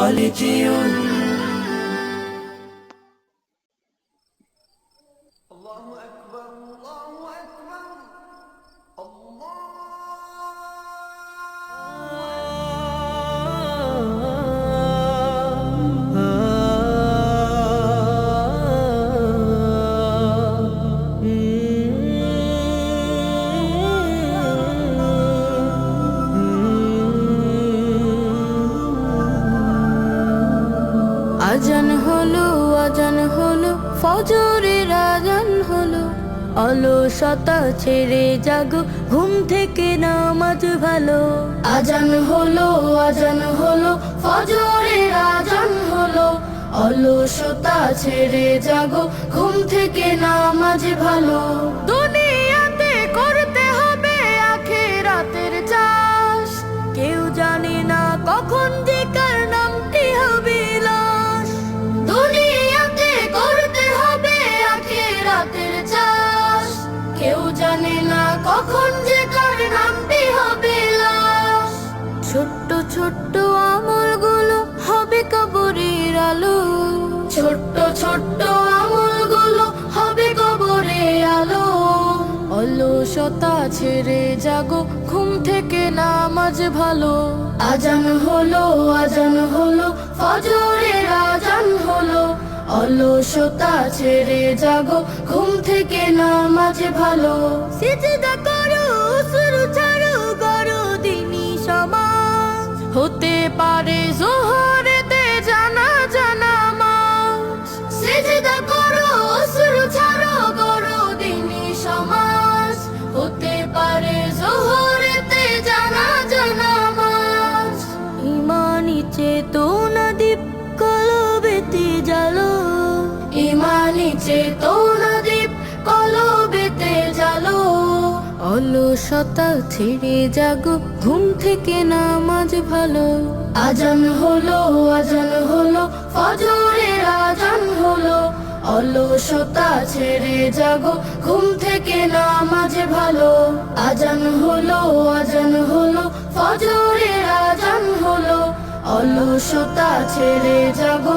College you. আজান হলো আজান হলো, ফজরের আজান হলো। অলসতা ছেড়ে জাগো, ঘুম থেকে নামাজ ভালো। আজান হলো আজান হলো, ফজরের আজান হলো। অলসতা ছেড়ে জাগো, ঘুম থেকে নামাজ ভালো। ছোট্ট ছোট্ট আমলগুলো হবে কবরের আলো। অলসতা ছেড়ে জাগো, ঘুম থেকে নামাজ ভালো। আজান হলো আজান হলো, ফজরের আজান হলো। অলসতা ছেড়ে জাগো, ঘুম থেকে নামাজ ভালো। সিজদা করো, শুরু ছাড়ো করো দিনী সমাজ। হতে পারে জোহরেতে ইমানি চেতনা দীপ কলবেতে জালো অলসতা ছেড়ে জাগো ঘুম থেকে নামাজ ভালো। আজান হলো আজান হলো, ফজরের আজান হলো, অলসতা ছেড়ে জাগো ঘুম থেকে নামাজ ভালো। আজান হলো আজান হলো, ফজরের আজান হলো, অলসতা ছেড়ে জাগো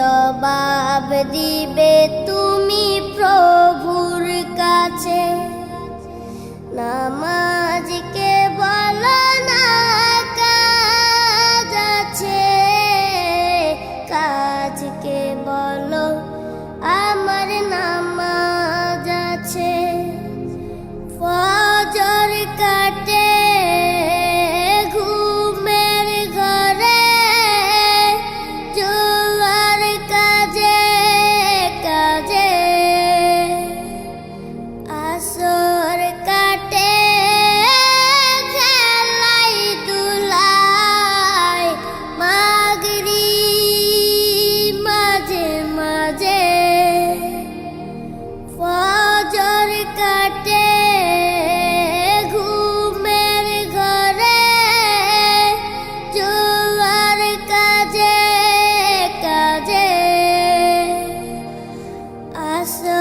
জবাব দিবে তু myself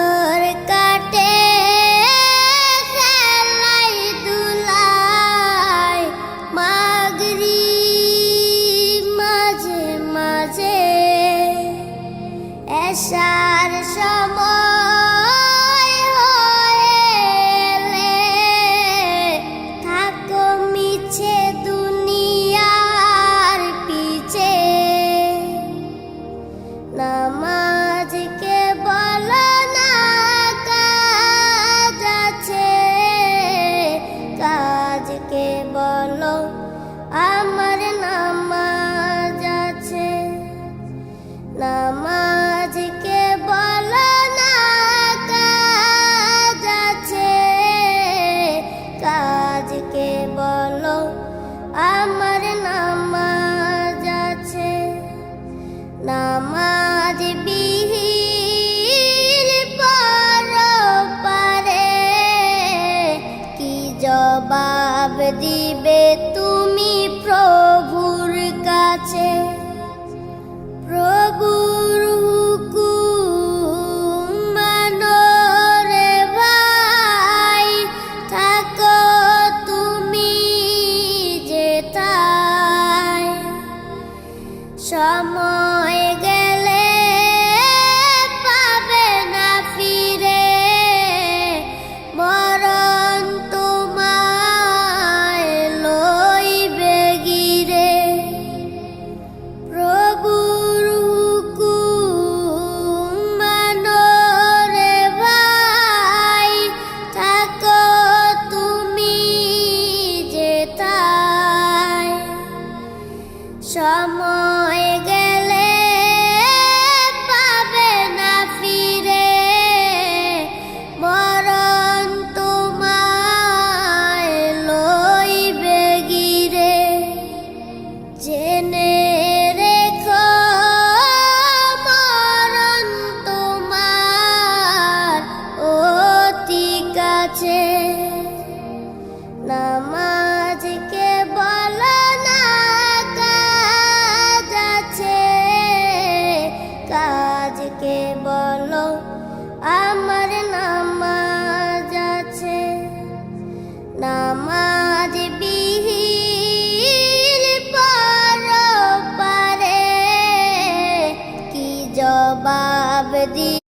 Ahmedi.